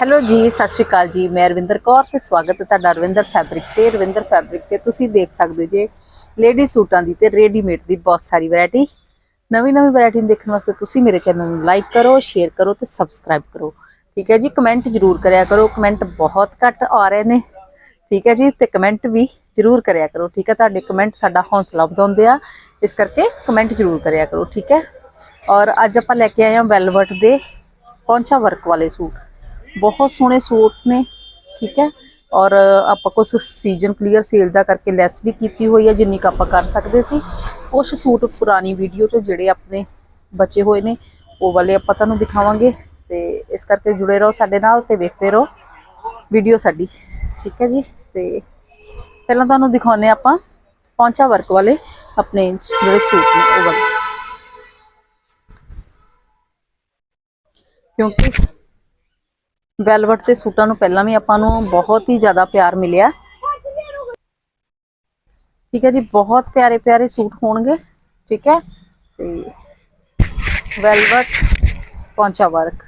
Hello ਜੀ, ਸਤਿ ਸ਼੍ਰੀ ਅਕਾਲ ਜੀ। ਮੈਂ ਰਵਿੰਦਰ ਕੌਰ ਤੇ ਸਵਾਗਤ ਹੈ ਤੁਹਾਡਾ ਰਵਿੰਦਰ ਫੈਬਰਿਕ ਤੇ। ਰਵਿੰਦਰ ਫੈਬਰਿਕ ਤੇ ਤੁਸੀਂ ਦੇਖ ਸਕਦੇ ਜੇ ਲੇਡੀ ਸੂਟਾਂ ਦੀ ਤੇ ਰੈਡੀਮੇਡ ਦੀ ਬਹੁਤ ਸਾਰੀ ਵੈਰਾਈਟੀ। ਨਵੀਂ ਨਵੀਂ ਵੈਰਾਈਟੀ ਦੇਖਣ ਵਾਸਤੇ ਤੁਸੀਂ ਮੇਰੇ ਚੈਨਲ ਨੂੰ ਲਾਈਕ ਕਰੋ, ਸ਼ੇਅਰ ਕਰੋ ਤੇ ਸਬਸਕ੍ਰਾਈਬ ਕਰੋ। ਠੀਕ ਹੈ ਜੀ, ਕਮੈਂਟ ਜਰੂਰ ਕਰਿਆ ਕਰੋ। ਕਮੈਂਟ ਬਹੁਤ ਘੱਟ ਆ ਰਹੇ ਨੇ। ਠੀਕ ਹੈ ਜੀ, ਤੇ ਕਮੈਂਟ ਵੀ ਜਰੂਰ ਕਰਿਆ ਕਰੋ। ਠੀਕ ਹੈ, ਤੁਹਾਡੇ ਕਮੈਂਟ ਸਾਡਾ ਹੌਸਲਾ ਵਧਾਉਂਦੇ ਆ। ਇਸ ਕਰਕੇ ਕਮੈਂਟ ਜਰੂਰ ਕਰਿਆ ਕਰੋ। ਠੀਕ ਹੈ, ਔਰ ਅੱਜ ਆਪਾਂ ਲੈ ਕੇ ਆਏ ਹਾਂ ਵੈਲਵਟ ਦੇ ਪੌਂਚਾ ਵਰਕ ਵਾਲੇ ਸੂਟ। ਬਹੁਤ ਸੋਹਣੇ ਸੂਟ ਨੇ, ਠੀਕ ਹੈ? ਔਰ ਆਪਾਂ ਕੁਝ ਸੀਜ਼ਨ ਕਲੀਅਰ ਸੇਲ ਦਾ ਕਰਕੇ ਲੈਸ ਵੀ ਕੀਤੀ ਹੋਈ ਹੈ, ਜਿੰਨੀ ਕੁ ਆਪਾਂ ਕਰ ਸਕਦੇ ਸੀ। ਕੁਝ ਸੂਟ ਪੁਰਾਣੀ ਵੀਡੀਓ 'ਚ ਜਿਹੜੇ ਆਪਣੇ ਬਚੇ ਹੋਏ ਨੇ, ਉਹ ਵਾਲੇ ਆਪਾਂ ਤੁਹਾਨੂੰ ਦਿਖਾਵਾਂਗੇ। ਤੇ ਇਸ ਕਰਕੇ ਜੁੜੇ ਰਹੋ ਸਾਡੇ ਨਾਲ ਤੇ ਵੇਖਦੇ ਰਹੋ ਵੀਡੀਓ ਸਾਡੀ, ਠੀਕ ਹੈ ਜੀ? ਤੇ ਪਹਿਲਾਂ ਤੁਹਾਨੂੰ ਦਿਖਾਉਨੇ ਆਪਾਂ ਪੌਂਚਾ ਵਰਕ ਵਾਲੇ ਆਪਣੇ ਜਿਹੜੇ ਸੂਟ ਨੇ, ਉਹ ਵਾਲੇ। ਕਿਉਂਕਿ ਵੈਲਵਟ ਦੇ ਸੂਟਾਂ ਨੂੰ ਪਹਿਲਾਂ ਵੀ ਆਪਾਂ ਨੂੰ ਬਹੁਤ ਹੀ ਜ਼ਿਆਦਾ ਪਿਆਰ ਮਿਲਿਆ। ਠੀਕ ਹੈ ਜੀ, ਬਹੁਤ ਪਿਆਰੇ ਪਿਆਰੇ ਸੂਟ ਹੋਣਗੇ, ਠੀਕ ਹੈ? ਤੇ ਵੈਲਵਟ ਪੌਂਚਾ ਵਰਕ।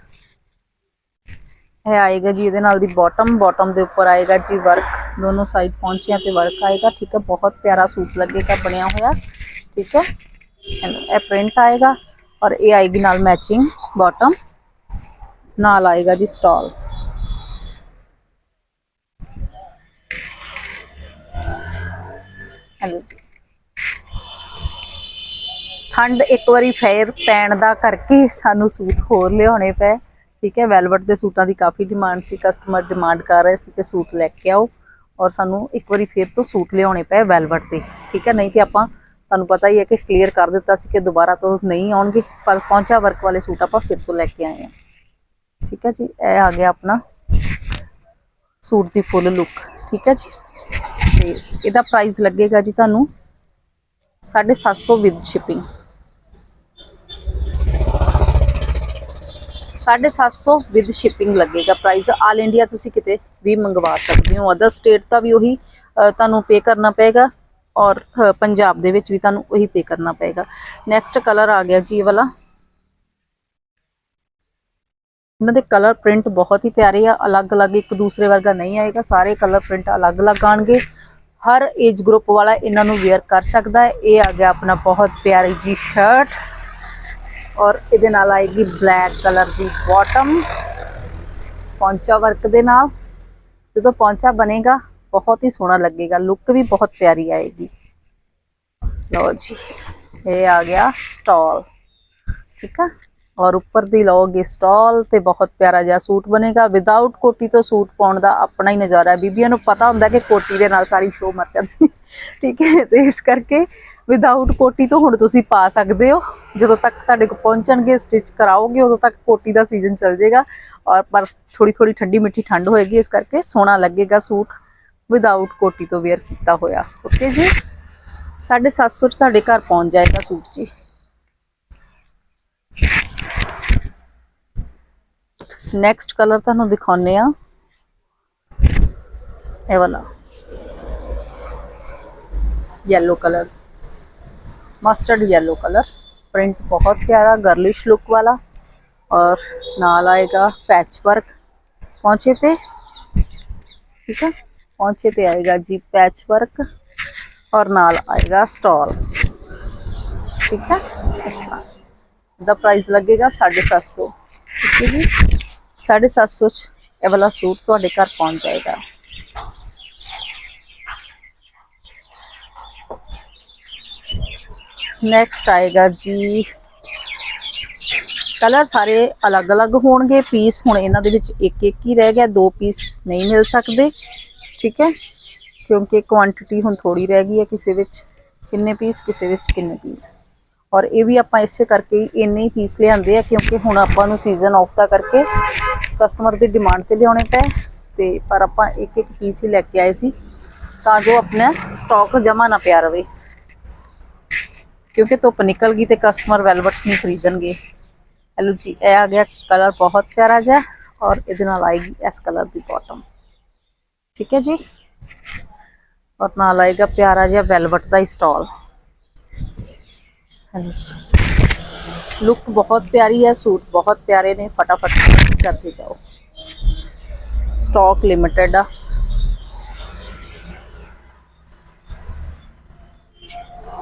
ਇਹ ਆਏਗਾ ਜੀ, ਇਹਦੇ ਨਾਲ ਦੀ ਬਾਟਮ ਬਾਟਮ ਦੇ ਉੱਪਰ ਆਏਗਾ ਜੀ ਵਰਕ ਦੋਨੋਂ ਸਾਈਡ ਪੌਂਚਿਆਂ ਤੇ ਵਰਕ ਆਏਗਾ, ਠੀਕ ਹੈ? ਬਹੁਤ ਪਿਆਰਾ ਸੂਟ ਲੱਗੇਗਾ, ਬਣਿਆ ਹੋਇਆ, ਠੀਕ ਹੈ? ਇਹ ਪ੍ਰਿੰਟ ਆਏਗਾ ਔਰ ਇਹ ਆਏਗੀ ਨਾਲ ਮੈਚਿੰਗ ਬਾਟਮ ਨਾਲ ਆਏਗਾ ਜੀ ਸਟਾਲ। ਹੈਲੋ। ਠੰਡ ਇੱਕ ਵਾਰੀ ਫੇਰ ਪੈਣ ਦਾ ਕਰਕੇ ਸਾਨੂੰ ਸੂਟ ਹੋਰ ਲਿਆਉਣੇ ਪਏ। ਠੀਕ ਹੈ, ਵੈਲਵਟ ਦੇ ਸੂਟਾਂ ਦੀ ਕਾਫੀ ਡਿਮਾਂਡ ਸੀ ਕਸਟਮਰ ਡਿਮਾਂਡ ਕਰ ਰਹੇ ਸੀ ਕਿ ਸੂਟ ਲੈ ਕੇ ਆਓ। ਔਰ ਸਾਨੂੰ ਇੱਕ ਵਾਰੀ ਫੇਰ ਤੋਂ ਸੂਟ ਲਿਆਉਣੇ ਪਏ ਵੈਲਵਟ ਦੇ। ਠੀਕ ਹੈ, ਨਹੀਂ ਤੇ ਆਪਾਂ, ਤੁਹਾਨੂੰ ਪਤਾ ਹੀ ਹੈ ਕਿ ਕਲੀਅਰ ਕਰ ਦਿੱਤਾ ਸੀ ਕਿ ਦੁਬਾਰਾ ਤੋਂ ਨਹੀਂ ਆਉਣਗੇ, ਪਰ ਪਹੁੰਚਾ ਵਰਕ ਵਾਲੇ ਸੂਟ ਆਪਾਂ ਫਿਰ ਤੋਂ ਲੈ ਕੇ ਆਏ ਹਾਂ। ਠੀਕ ਹੈ ਜੀ, ਇਹ ਆ ਗਿਆ ਆਪਣਾ ਸੂਟ ਦੀ ਫੁੱਲ ਲੁੱਕ ਠੀਕ ਹੈ ਜੀ। ਤੇ ਇਹਦਾ ਪ੍ਰਾਈਸ ਲੱਗੇਗਾ ਜੀ ਤੁਹਾਨੂੰ 750 ਵਿਦ ਸ਼ਿਪਿੰਗ 750 ਵਿਦ ਸ਼ਿਪਿੰਗ ਲੱਗੇਗਾ ਪ੍ਰਾਈਸ ਆਲ ਇੰਡੀਆ ਤੁਸੀਂ ਕਿਤੇ ਵੀ ਮੰਗਵਾ ਸਕਦੇ ਹੋ। ਅਦਰ ਸਟੇਟ ਦਾ ਵੀ ਉਹੀ ਤੁਹਾਨੂੰ ਪੇ ਕਰਨਾ ਪਏਗਾ ਔਰ ਪੰਜਾਬ ਦੇ ਵਿੱਚ ਵੀ ਤੁਹਾਨੂੰ ਉਹੀ ਪੇ ਕਰਨਾ ਪਏਗਾ। ਨੈਕਸਟ ਕਲਰ ਆ ਗਿਆ ਜੀ ਇਹ ਵਾਲਾ। ਇਹਨਾਂ ਦੇ ਕਲਰ ਪ੍ਰਿੰਟ ਬਹੁਤ ਹੀ ਪਿਆਰੇ ਆ, ਅਲੱਗ-ਅਲੱਗ ਇੱਕ ਦੂਸਰੇ ਵਰਗਾ ਨਹੀਂ ਆਏਗਾ, ਸਾਰੇ ਕਲਰ ਪ੍ਰਿੰਟ ਅਲੱਗ-ਅਲੱਗ ਆਣਗੇ ਹਰ ਏਜ ਗਰੁੱਪ ਵਾਲਾ ਇਹਨਾਂ ਨੂੰ ਵੇਅਰ ਕਰ ਸਕਦਾ ਹੈ। ਇਹ ਆ ਗਿਆ ਆਪਣਾ ਬਹੁਤ ਪਿਆਰੀ ਜੀ ਸ਼ਰਟ ਔਰ ਇਹਦੇ ਨਾਲ ਆਏਗੀ ਬਲੈਕ ਕਲਰ ਦੀ ਬਾਟਮ ਪੌਂਚਾ ਵਰਕ ਦੇ ਨਾਲ। ਜਦੋਂ ਪੌਂਚਾ ਬਣੇਗਾ, ਬਹੁਤ ਹੀ ਸੋਹਣਾ ਲੱਗੇਗਾ ਲੁੱਕ ਵੀ ਬਹੁਤ ਪਿਆਰੀ ਆਏਗੀ। ਲਓ ਜੀ, ਇਹ ਆ ਗਿਆ ਸਟਾਲ ਠੀਕ ਆ? ਔਰ ਉੱਪਰ ਦੀ ਲਓਗੇ ਸਟਾਲ ਤੇ ਬਹੁਤ ਪਿਆਰਾ ਜਿਹਾ ਸੂਟ ਬਣੇਗਾ। ਵਿਦਆਊਟ ਕੋਟੀ ਤੋਂ ਸੂਟ ਪਾਉਣ ਦਾ ਆਪਣਾ ਹੀ ਨਜ਼ਾਰਾ ਹੈ। ਬੀਬੀਆਂ ਨੂੰ ਪਤਾ ਹੁੰਦਾ ਕਿ ਕੋਟੀ ਦੇ ਨਾਲ ਸਾਰੀ ਸ਼ੋਅ ਮਰ ਜਾਂਦੀ ਠੀਕ ਹੈ, ਤੇ ਇਸ ਕਰਕੇ ਵਿਦਆਊਟ ਕੋਟੀ ਤੋਂ ਹੁਣ ਤੁਸੀਂ ਪਾ ਸਕਦੇ ਹੋ। ਜਦੋਂ ਤੱਕ ਤੁਹਾਡੇ ਕੋਲ ਪਹੁੰਚਣਗੇ ਸਟਿਚ ਕਰਾਓਗੇ, ਉਦੋਂ ਤੱਕ ਕੋਟੀ ਦਾ ਸੀਜ਼ਨ ਚੱਲ ਜਾਏਗਾ। ਔਰ ਪਰ ਥੋੜੀ ਥੋੜੀ ਠੰਡੀ ਮਿੱਠੀ ਠੰਡ ਹੋਏਗੀ, ਇਸ ਕਰਕੇ ਸੋਹਣਾ ਲੱਗੇਗਾ ਸੂਟ। ਵਿਦਆਊਟ ਕੋਟੀ ਤੋਂ ਵੇਅਰ ਕੀਤਾ ਹੋਇਆ। ਓਕੇ ਜੀ? 750 ਚ ਤੁਹਾਡੇ ਘਰ ਪਹੁੰਚ ਜਾਏਗਾ ਸੂਟ ਜੀ। ਨੈਕਸਟ ਕਲਰ ਤੁਹਾਨੂੰ ਦਿਖਾਉਨੇ ਆ ਇਹ ਵਾਲਾ yellow colour mustard yellow colour print ਬਹੁਤ ਪਿਆਰਾ ਗਰਲਿਸ਼ ਲੁੱਕ ਵਾਲਾ ਔਰ ਨਾਲ ਆਏਗਾ ਪੈਚ ਵਰਕ ਪਹੁੰਚੇ ਤੇ ਠੀਕ ਹੈ ਪਹੁੰਚੇ ਤੇ ਆਏਗਾ ਜੀ ਪੈਚ ਵਰਕ ਔਰ ਨਾਲ ਆਏਗਾ ਸਟਾਲ ਠੀਕ ਹੈ ਇਸ ਤਰ੍ਹਾਂ ਦਾ ਪ੍ਰਾਈਸ ਲੱਗੇਗਾ 750 ਠੀਕ ਹੈ ਜੀ 750 ਚ ਇਹ ਵਾਲਾ ਸੂਟ ਤੁਹਾਡੇ ਘਰ ਪਹੁੰਚ ਜਾਏਗਾ। ਨੈਕਸਟ ਆਏਗਾ ਜੀ। ਕਲਰ ਸਾਰੇ ਅਲੱਗ-ਅਲੱਗ ਹੋਣਗੇ ਪੀਸ ਹੁਣ ਇਹਨਾਂ ਦੇ ਵਿੱਚ ਇੱਕ ਇੱਕ ਹੀ ਰਹਿ ਗਿਆ, ਦੋ ਪੀਸ ਨਹੀਂ ਮਿਲ ਸਕਦੇ, ਠੀਕ ਹੈ? ਕਿਉਂਕਿ ਕੁਆਂਟੀਟੀ ਹੁਣ ਥੋੜੀ ਰਹਿ ਗਈ ਹੈ ਕਿਸੇ ਵਿੱਚ, ਕਿੰਨੇ ਪੀਸ ਕਿਸੇ ਵਿੱਚ ਕਿੰਨੇ ਪੀਸ ਔਰ ਇਹ ਵੀ ਆਪਾਂ ਇਸੇ ਕਰਕੇ ਹੀ ਇੰਨੇ ਹੀ ਪੀਸ ਲਿਆਂਦੇ ਆ, ਕਿਉਂਕਿ ਹੁਣ ਆਪਾਂ ਨੂੰ ਸੀਜ਼ਨ ਆਫ ਦਾ ਕਰਕੇ ਕਸਟਮਰ ਦੀ ਡਿਮਾਂਡ ਤੇ ਲਿਆਉਣੇ ਪਏ ਤੇ ਪਰ ਆਪਾਂ ਇੱਕ ਇੱਕ ਪੀਸ ਹੀ ਲੈ ਕੇ ਆਏ ਸੀ ਤਾਂ ਜੋ ਆਪਣਾ ਸਟਾਕ ਜਮਾ ਨਾ ਪਿਆ ਰਵੇ। ਕਿਉਂਕਿ ਧੁੱਪ ਨਿਕਲ ਗਈ ਤੇ ਕਸਟਮਰ ਵੈਲਵਟ ਨਹੀਂ ਖਰੀਦਣਗੇ। ਹੈਲੋ ਜੀ, ਇਹ ਆ ਗਿਆ ਕਲਰ ਬਹੁਤ ਪਿਆਰਾ ਜਿਹਾ ਔਰ ਇਹਦੇ ਨਾਲ ਆਏਗੀ ਇਸ ਕਲਰ ਦੀ ਬਾਟਮ ਠੀਕ ਹੈ ਜੀ? ਔਰ ਨਾਲ ਆਏਗਾ ਪਿਆਰਾ ਜਿਹਾ ਵੈਲਵਟ ਦਾ ਸਟਾਲ ਹਾਂਜੀ ਲੁੱਕ ਬਹੁਤ ਪਿਆਰੀ ਹੈ ਸੂਟ ਬਹੁਤ ਪਿਆਰੇ ਨੇ ਫਟਾਫਟ ਕਰਦੇ ਜਾਓ ਸਟਾਕ ਲਿਮਿਟਡ ਆ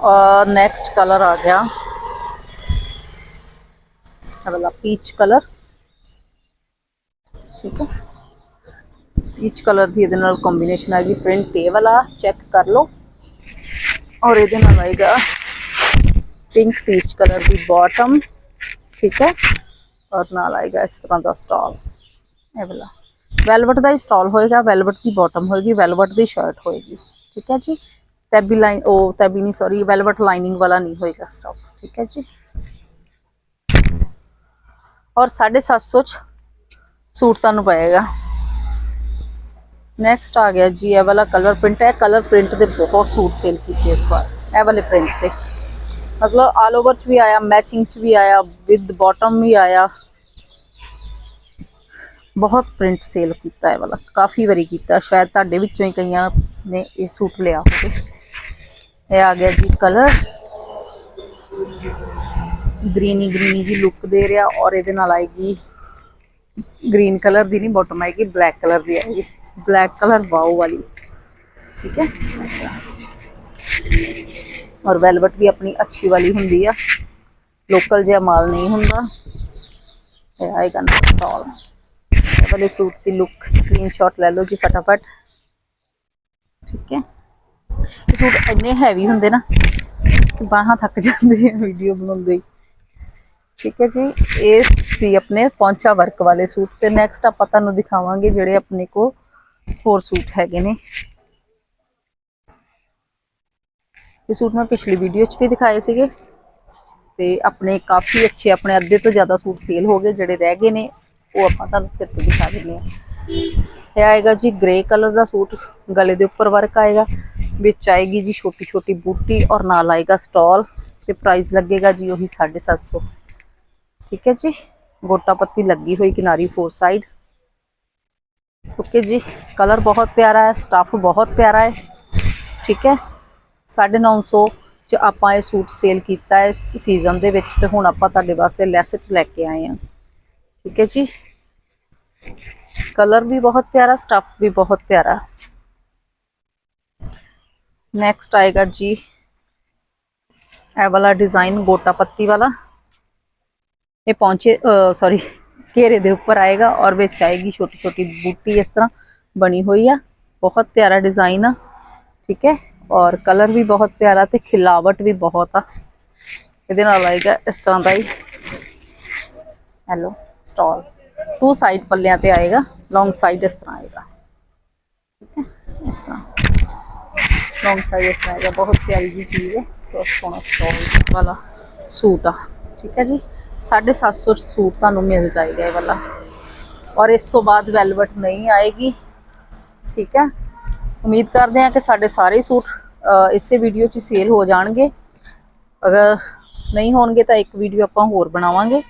ਔਰ ਨੈਕਸਟ ਕਲਰ ਆ ਗਿਆ ਇਹ ਵਾਲਾ ਪੀਚ ਕਲਰ ਠੀਕ ਹੈ ਪੀਚ ਕਲਰ ਦੀ ਇਹਦੇ ਨਾਲ ਕੰਬੀਨੇਸ਼ਨ ਆ ਗਈ ਪ੍ਰਿੰਟ ਇਹ ਵਾਲਾ ਚੈੱਕ ਕਰ ਲਓ ਔਰ ਇਹਦੇ ਨਾਲ ਆਏਗਾ ਪਿੰਕ ਪੀਚ ਕਲਰ ਦੀ ਬਾਟਮ ਠੀਕ ਹੈ ਔਰ ਨਾਲ ਆਏਗਾ ਇਸ ਤਰ੍ਹਾਂ ਦਾ ਸਟਾਲ ਇਹ ਵਾਲਾ ਵੈਲਵਟ ਦਾ ਹੀ ਸਟਾਲ ਹੋਏਗਾ ਵੈਲਵਟ ਦੀ ਬਾਟਮ ਹੋਏਗੀ ਵੈਲਵਟ ਦੀ ਸ਼ਰਟ ਹੋਏਗੀ ਠੀਕ ਹੈ ਜੀ ਤੈਬੀ ਲਾਈਨ ਉਹ ਤੈਬੀ ਨਹੀਂ ਸੌਰੀ ਵੈਲਵਟ ਲਾਈਨਿੰਗ ਵਾਲਾ ਨਹੀਂ ਹੋਏਗਾ ਸਟਾਕ ਠੀਕ ਹੈ ਜੀ ਔਰ 750 ਚ ਸੂਟ ਤੁਹਾਨੂੰ ਪਏਗਾ ਨੈਕਸਟ ਆ ਗਿਆ ਜੀ ਇਹ ਵਾਲਾ ਕਲਰ ਪ੍ਰਿੰਟ ਹੈ ਕਲਰ ਪ੍ਰਿੰਟ ਦੇ ਬਹੁਤ ਸੂਟ ਸੇਲ ਕੀਤੇ ਇਸ ਵਾਰ ਇਹ ਵਾਲੇ ਪ੍ਰਿੰਟ ਤੇ ਮਤਲਬ ਆਲ ਓਵਰ ਚ ਵੀ ਆਇਆ ਮੈਚਿੰਗ ਚ ਵੀ ਆਇਆ ਵਿਦ ਬਾਟਮ ਵੀ ਆਇਆ ਬਹੁਤ ਪ੍ਰਿੰਟ ਸੇਲ ਕੀਤਾ ਹੈ ਵਾਲਾ ਕਾਫੀ ਵਾਰੀ ਕੀਤਾ ਸ਼ਾਇਦ ਤੁਹਾਡੇ ਵਿੱਚੋਂ ਹੀ ਕਈਆਂ ਨੇ ਇਹ ਸੂਟ ਲਿਆ ਹੋਵੇ ਇਹ ਆ ਗਿਆ ਜੀ ਕਲਰ ਗ੍ਰੀਨੀ ਗ੍ਰੀਨੀ ਜੀ ਲੁੱਕ ਦੇ ਰਿਹਾ ਔਰ ਇਹਦੇ ਨਾਲ ਆਏਗੀ ਗ੍ਰੀਨ ਕਲਰ ਦੀ ਨਹੀਂ ਬਾਟਮ ਆਏਗੀ ਬਲੈਕ ਕਲਰ ਦੀ ਆਏਗੀ ਬਲੈਕ ਕਲਰ ਵਾਓ ਵਾਲੀ ਠੀਕ ਹੈ ਇਸ ਤਰ੍ਹਾਂ ਔਰ ਵੈਲਵਟ ਵੀ ਆਪਣੀ ਅੱਛੀ ਵਾਲੀ ਹੁੰਦੀ ਆ। ਲੋਕਲ ਜਿਹਾ ਮਾਲ ਨਹੀਂ ਹੁੰਦਾ। ਇਹ ਆਏਗਾ ਨਾ ਸਟਾਲ ਇਹ ਵਾਲੇ ਸੂਟ ਦੀ ਲੁੱਕ ਸਕਰੀਨਸ਼ਾਟ ਲੈ ਲਓ ਜੀ ਫਟਾਫਟ। ਠੀਕ ਹੈ। ਇਹ ਸੂਟ ਇੰਨੇ ਹੈਵੀ ਹੁੰਦੇ ਨਾ ਕਿ ਬਾਹਾਂ ਥੱਕ ਜਾਂਦੀ ਹੈ ਵੀਡੀਓ ਬਣਾਉਂਦੇ ਹੀ ਠੀਕ ਹੈ ਜੀ, ਇਹ ਸੀ ਆਪਣੇ ਪੌਂਚਾ ਵਰਕ ਵਾਲੇ ਸੂਟ ਤੇ ਨੈਕਸਟ ਆਪਾਂ ਤੁਹਾਨੂੰ ਦਿਖਾਵਾਂਗੇ ਜਿਹੜੇ ਆਪਣੇ ਕੋ ਹੋਰ ਸੂਟ ਹੈਗੇ ਨੇ। ਇਹ ਸੂਟ ਮੈਂ ਪਿਛਲੀ ਵੀਡੀਓ 'ਚ ਵੀ ਦਿਖਾਏ ਸੀਗੇ ਤੇ ਆਪਣੇ ਕਾਫੀ ਅੱਛੇ ਆਪਣੇ ਅੱਧੇ ਤੋਂ ਜ਼ਿਆਦਾ ਸੂਟ ਸੇਲ ਹੋ ਗਏ ਜਿਹੜੇ ਰਹਿ ਗਏ ਨੇ ਉਹ ਆਪਾਂ ਤੁਹਾਨੂੰ ਫਿਰ ਤੋਂ ਦਿਖਾ ਦਿੰਦੇ ਆ ਇਹ ਆਏਗਾ ਜੀ ਗ੍ਰੇ ਕਲਰ ਦਾ ਸੂਟ ਗਲੇ ਦੇ ਉੱਪਰ ਵਰਕ ਆਏਗਾ ਵਿੱਚ ਆਏਗੀ ਜੀ ਛੋਟੀ ਛੋਟੀ ਬੂਟੀ ਔਰ ਨਾਲ ਆਏਗਾ ਸਟਾਲ ਤੇ ਪ੍ਰਾਈਸ ਲੱਗੇਗਾ ਜੀ ਉਹੀ 750 ਠੀਕ ਹੈ ਜੀ ਗੋਟਾ ਪੱਤੀ ਲੱਗੀ ਹੋਈ ਕਿਨਾਰੀ ਫੋਰ ਸਾਈਡ ਓਕੇ ਜੀ ਕਲਰ ਬਹੁਤ ਪਿਆਰਾ ਹੈ ਸਟਫ ਬਹੁਤ ਪਿਆਰਾ ਹੈ ਠੀਕ ਹੈ 950 ਚ ਆਪਾਂ ਇਹ ਸੂਟ ਸੇਲ ਕੀਤਾ ਹੈ ਸੀਜ਼ਨ ਦੇ ਵਿੱਚ ਤੇ ਹੁਣ ਆਪਾਂ ਤੁਹਾਡੇ ਵਾਸਤੇ ਲੈਸ ਚ ਲੈ ਕੇ ਆਏ ਹਾਂ। ਠੀਕ ਹੈ ਜੀ? ਕਲਰ ਵੀ ਬਹੁਤ ਪਿਆਰਾ ਸਟਫ ਵੀ ਬਹੁਤ ਪਿਆਰਾ। ਨੈਕਸਟ ਆਏਗਾ ਜੀ। ਇਹ ਵਾਲਾ ਡਿਜ਼ਾਈਨ ਗੋਟਾ ਪੱਤੀ ਵਾਲਾ। ਇਹ ਪਹੁੰਚੇ ਸੌਰੀ ਘੇਰੇ ਦੇ ਉੱਪਰ ਆਏਗਾ ਔਰ ਵਿੱਚ ਆਏਗੀ ਛੋਟੀ ਛੋਟੀ ਬੂਟੀ ਇਸ ਤਰ੍ਹਾਂ ਬਣੀ ਹੋਈ ਆ। ਬਹੁਤ ਪਿਆਰਾ ਡਿਜ਼ਾਈਨ ਆ। ਠੀਕ ਹੈ? ਔਰ ਕਲਰ ਵੀ ਬਹੁਤ ਪਿਆਰਾ ਤੇ ਖਿਲਾਵਟ ਵੀ ਬਹੁਤ ਆ ਇਹਦੇ ਨਾਲ ਆਏਗਾ ਇਸ ਤਰ੍ਹਾਂ ਦਾ ਹੀ ਹੈਲੋ ਸਟਾਲ ਟੂ ਸਾਈਡ ਪੱਲਿਆਂ ਤੇ ਆਏਗਾ ਲੌਂਗ ਸਾਈਡ ਇਸ ਤਰ੍ਹਾਂ ਆਏਗਾ ਠੀਕ ਹੈ ਇਸ ਤਰ੍ਹਾਂ ਲੌਂਗ ਸਾਈਡ ਇਸ ਤਰ੍ਹਾਂ ਆਏਗਾ ਬਹੁਤ ਪਿਆਰੀ ਜੀ ਚੀਜ਼ ਹੈ ਬਹੁਤ ਸੋਹਣਾ ਸਟਾਲ ਵਾਲਾ ਸੂਟ ਆ ਠੀਕ ਹੈ ਜੀ 750 ਸੂਟ ਤੁਹਾਨੂੰ ਮਿਲ ਜਾਏਗਾ ਇਹ ਵਾਲਾ ਔਰ ਇਸ ਤੋਂ ਬਾਅਦ ਵੈਲਵਟ ਨਹੀਂ ਆਏਗੀ ਠੀਕ ਹੈ ਉਮੀਦ ਕਰਦੇ ਹਾਂ ਕਿ ਸਾਡੇ ਸਾਰੇ ਸੂਟ ਇਸੇ ਵੀਡੀਓ 'ਚ ਸੇਲ ਹੋ ਜਾਣਗੇ। ਅਗਰ ਨਹੀਂ ਹੋਣਗੇ ਤਾਂ ਇੱਕ ਵੀਡੀਓ ਆਪਾਂ ਹੋਰ ਬਣਾਵਾਂਗੇ,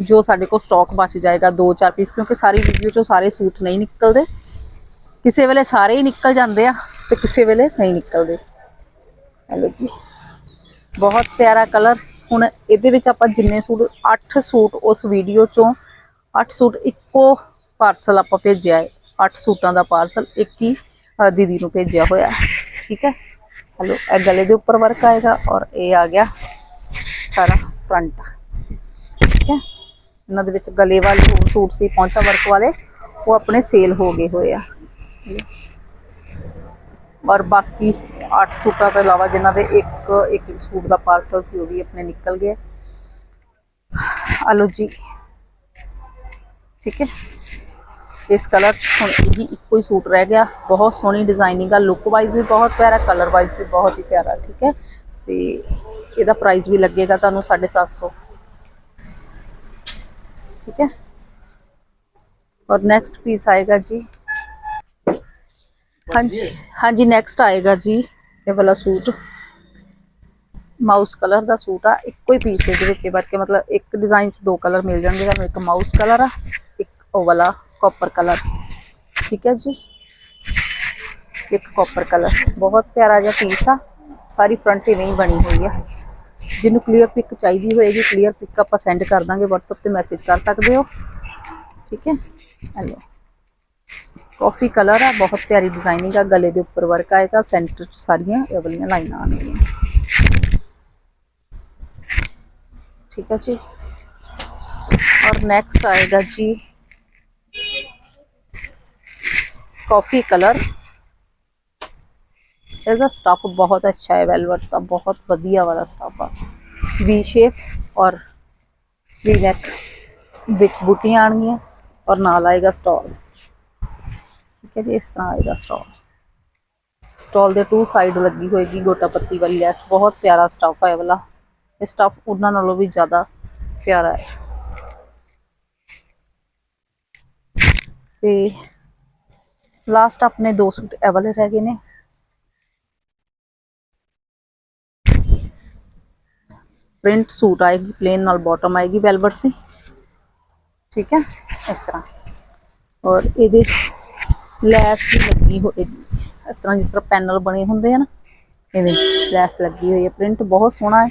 ਜੋ ਸਾਡੇ ਕੋਲ ਸਟਾਕ ਬਚ ਜਾਏਗਾ ਦੋ ਚਾਰ ਪੀਸ ਕਿਉਂਕਿ ਸਾਰੀ ਵੀਡੀਓ 'ਚੋਂ ਸਾਰੇ ਸੂਟ ਨਹੀਂ ਨਿਕਲਦੇ। ਕਿਸੇ ਵੇਲੇ ਸਾਰੇ ਹੀ ਨਿਕਲ ਜਾਂਦੇ ਆ ਤੇ ਕਿਸੇ ਵੇਲੇ ਨਹੀਂ ਨਿਕਲਦੇ। ਹੈਲੋ ਜੀ। ਬਹੁਤ ਪਿਆਰਾ ਕਲਰ ਹੁਣ ਇਹਦੇ ਵਿੱਚ ਆਪਾਂ ਜਿੰਨੇ ਸੂਟ 8 ਸੂਟ ਉਸ ਵੀਡੀਓ ਚੋਂ 8 ਸੂਟ ਇੱਕੋ ਪਾਰਸਲ ਆਪਾਂ ਭੇਜਿਆ ਹੈ। 8 ਸੂਟਾਂ ਦਾ ਪਾਰਸਲ ਇੱਕ ਹੀ ਦੀਦੀ ਨੂੰ ਭੇਜਿਆ ਹੋਇਆ ਹੈ। ਠੀਕ ਹੈ ਹਲੋ ਇਹ ਗਲੇ ਦੇ ਉੱਪਰ ਵਰਕ ਆਏਗਾ ਔਰ ਇਹ ਆ ਗਿਆ ਸਾਰਾ ਫਰੰਟ ਠੀਕ ਹੈ ਇਹਨਾਂ ਦੇ ਵਿੱਚ ਗਲੇ ਵਾਲੇ ਹੋਰ ਸੂਟ ਸੀ ਪੌਂਚਾ ਵਰਕ ਵਾਲੇ ਉਹ ਆਪਣੇ ਸੇਲ ਹੋ ਗਏ ਹੋਏ ਆ ਔਰ ਬਾਕੀ 8 ਸੂਟਾਂ ਤੋਂ ਇਲਾਵਾ ਜਿਨ੍ਹਾਂ ਦੇ ਇੱਕ ਇੱਕ ਸੂਟ ਦਾ ਪਾਰਸਲ ਸੀ ਉਹ ਵੀ ਆਪਣੇ ਨਿਕਲ ਗਏ ਆਲੋ ਜੀ ਠੀਕ ਹੈ ਇਸ ਕਲਰ ਹੁਣ ਇਹੀ ਇੱਕੋ ਹੀ ਸੂਟ ਰਹਿ ਗਿਆ। ਬਹੁਤ ਸੋਹਣੀ ਡਿਜ਼ਾਈਨਿੰਗ ਆ ਲੁੱਕ ਵਾਈਜ਼ ਵੀ ਬਹੁਤ ਪਿਆਰਾ ਕਲਰ ਵਾਈਜ਼ ਵੀ ਬਹੁਤ ਹੀ ਪਿਆਰਾ, ਠੀਕ ਹੈ? ਤੇ ਇਹਦਾ ਪ੍ਰਾਈਸ ਵੀ ਲੱਗੇਗਾ ਤੁਹਾਨੂੰ 750 ਠੀਕ ਹੈ? ਔਰ ਨੈਕਸਟ ਪੀਸ ਆਏਗਾ ਜੀ। ਹਾਂਜੀ ਹਾਂਜੀ ਨੈਕਸਟ ਆਏਗਾ ਜੀ ਇਹ ਵਾਲਾ ਸੂਟ। ਮਾਊਸ ਕਲਰ ਦਾ ਸੂਟ ਆ, ਇੱਕੋ ਹੀ ਪੀਸ ਇਹਦੇ ਵਿੱਚ ਬਚ ਕੇ ਮਤਲਬ ਇੱਕ ਡਿਜ਼ਾਈਨ 'ਚ ਦੋ ਕਲਰ ਮਿਲ ਜਾਣਗੇ ਤੁਹਾਨੂੰ ਇੱਕ ਮਾਊਸ ਕਲਰ ਆ, ਇੱਕ ਉਹ ਵਾਲਾ। ਕਾਪਰ ਕਲਰ ਠੀਕ ਹੈ ਜੀ ਇੱਕ ਕਾਪਰ ਕਲਰ ਬਹੁਤ ਪਿਆਰਾ ਜਿਹਾ ਪੀਸ ਆ ਸਾਰੀ ਫਰੰਟ ਹੀ ਨਹੀਂ ਬਣੀ ਹੋਈ ਆ ਜਿਹਨੂੰ ਕਲੀਅਰ ਪਿਕ ਚਾਹੀਦੀ ਹੋਏਗੀ ਕਲੀਅਰ ਪਿਕ ਆਪਾਂ ਸੈਂਡ ਕਰ ਦਾਂਗੇ WhatsApp ਤੇ ਮੈਸੇਜ ਕਰ ਸਕਦੇ ਹੋ ਠੀਕ ਹੈ ਹੈਲੋ ਕਾਫੀ ਕਲਰ ਆ ਬਹੁਤ ਪਿਆਰੀ ਡਿਜ਼ਾਈਨਿੰਗ ਆ ਗਲੇ ਦੇ ਉੱਪਰ ਵਰਕ ਆਏਗਾ ਸੈਂਟਰ 'ਚ ਸਾਰੀਆਂ ਇਹ ਵਾਲੀਆਂ ਲਾਈਨਾਂ ਆਉਣਗੀਆਂ ਠੀਕ ਹੈ ਜੀ और नेक्स्ट आएगा जी Coffee colour. इसका स्टफ़ बहुत अच्छा है वेलवेट का, बहुत बढ़िया वाला स्टफ़ है। वी शेप और वी नैक बिच बूटियाँ गई और नाल आएगा स्टॉल ठीक है जी, इस तरह आएगा स्टॉल स्टॉल दे टू साइड लगी होएगी गोटा पत्ती वाली। लैस बहुत प्यारा स्टफ़ है वाला। ये स्टफ़ उन्होंने नालों भी ज़्यादा प्यारा है। ਲਾਸਟ ਆਪਣੇ ਦੋ ਸੂਟ ਇਹ ਵਾਲੇ ਰਹਿ ਗਏ ਨੇ ਪ੍ਰਿੰਟ ਸੂਟ ਆਏਗੀ ਪਲੇਨ ਨਾਲ ਬਾਟਮ ਆਏਗੀ ਵੈਲਵਟ ਦੀ ਠੀਕ ਹੈ ਇਸ ਤਰ੍ਹਾਂ ਔਰ ਇਹਦੇ ਲੈਸ ਵੀ ਲੱਗੀ ਹੋਏਗੀ ਇਸ ਤਰ੍ਹਾਂ ਜਿਸ ਤਰ੍ਹਾਂ ਪੈਨਲ ਬਣੇ ਹੁੰਦੇ ਆ ਨਾ ਇਵੇਂ ਲੈਸ ਲੱਗੀ ਹੋਈ ਹੈ ਪ੍ਰਿੰਟ ਬਹੁਤ ਸੋਹਣਾ ਹੈ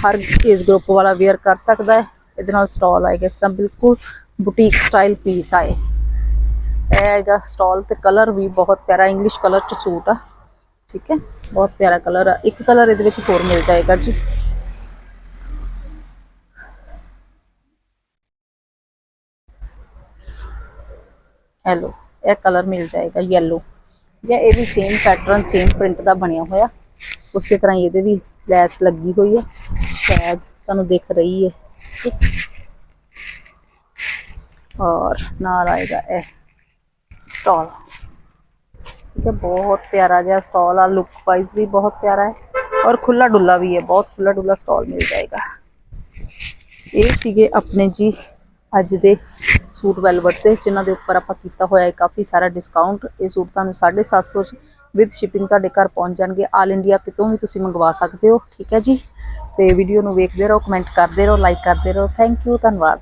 ਹਰ ਏਜ ਗਰੁੱਪ ਵਾਲਾ ਵੇਅਰ ਕਰ ਸਕਦਾ ਹੈ ਇਹਦੇ ਨਾਲ ਸਟਾਲ ਆਏਗਾ ਇਸ ਤਰ੍ਹਾਂ ਬਿਲਕੁਲ ਬੁਟੀਕ ਸਟਾਈਲ ਪੀਸ ਆਏ ਇਹ ਆਏਗਾ ਸਟਾਲ ਤੇ ਕਲਰ ਵੀ ਬਹੁਤ ਪਿਆਰਾ ਇੰਗਲਿਸ਼ ਕਲਰ ਚ ਸੂਟ ਆ। ਠੀਕ ਹੈ, ਬਹੁਤ ਪਿਆਰਾ ਕਲਰ ਆ। ਇੱਕ ਕਲਰ ਇਹਦੇ ਵਿੱਚ ਹੋਰ ਮਿਲ ਜਾਏਗਾ ਜੀ। ਹੈਲੋ ਇਹ ਕਲਰ ਮਿਲ ਜਾਏਗਾ ਯੈਲੋ ਜਾਂ ਇਹ ਵੀ ਸੇਮ ਪੈਟਰਨ ਸੇਮ ਪ੍ਰਿੰਟ ਦਾ ਬਣਿਆ ਹੋਇਆ। ਉਸੇ ਤਰ੍ਹਾਂ ਹੀ ਇਹਦੇ ਵੀ ਲੈਸ ਲੱਗੀ ਹੋਈ ਹੈ। ਸ਼ਾਇਦ ਤੁਹਾਨੂੰ ਦਿਖ ਰਹੀ ਹੈ। ਠੀਕ ਔਰ ਨਾਲ ਆਏਗਾ ਇਹ। ਸਟਾਲ। ਠੀਕ ਹੈ, ਬਹੁਤ ਪਿਆਰਾ ਜਿਹਾ ਸਟਾਲ ਆ। ਲੁੱਕ ਵਾਈਜ਼ ਵੀ ਬਹੁਤ ਪਿਆਰਾ ਹੈ। ਔਰ ਖੁੱਲਾ ਡੁੱਲਾ ਵੀ ਹੈ। ਬਹੁਤ ਖੁੱਲਾ ਡੁੱਲਾ ਸਟਾਲ ਮਿਲ ਜਾਏਗਾ। ਇਹ ਸੀਗੇ ਆਪਣੇ ਜੀ ਅੱਜ ਦੇ ਸੂਟ ਵੈਲਵਟ ਤੇ ਜਿਨ੍ਹਾਂ ਦੇ ਉੱਪਰ ਆਪਾਂ ਕੀਤਾ ਹੋਇਆ ਹੈ ਕਾਫੀ ਸਾਰਾ ਡਿਸਕਾਊਂਟ ਇਹ ਸੂਟ ਤੁਹਾਨੂੰ 750 ਚ ਵਿਦ ਸ਼ਿਪਿੰਗ ਤੁਹਾਡੇ ਘਰ ਪਹੁੰਚ ਜਾਣਗੇ। ਆਲ ਇੰਡੀਆ ਕਿਤੋਂ ਵੀ ਤੁਸੀਂ ਮੰਗਵਾ ਸਕਦੇ ਹੋ। ਠੀਕ ਹੈ ਜੀ। ਤੇ ਵੀਡੀਓ ਨੂੰ ਵੇਖਦੇ ਰਹੋ ਕਮੈਂਟ ਕਰਦੇ ਰਹੋ ਲਾਈਕ ਕਰਦੇ ਰਹੋ। ਥੈਂਕ ਯੂ ਧੰਨਵਾਦ।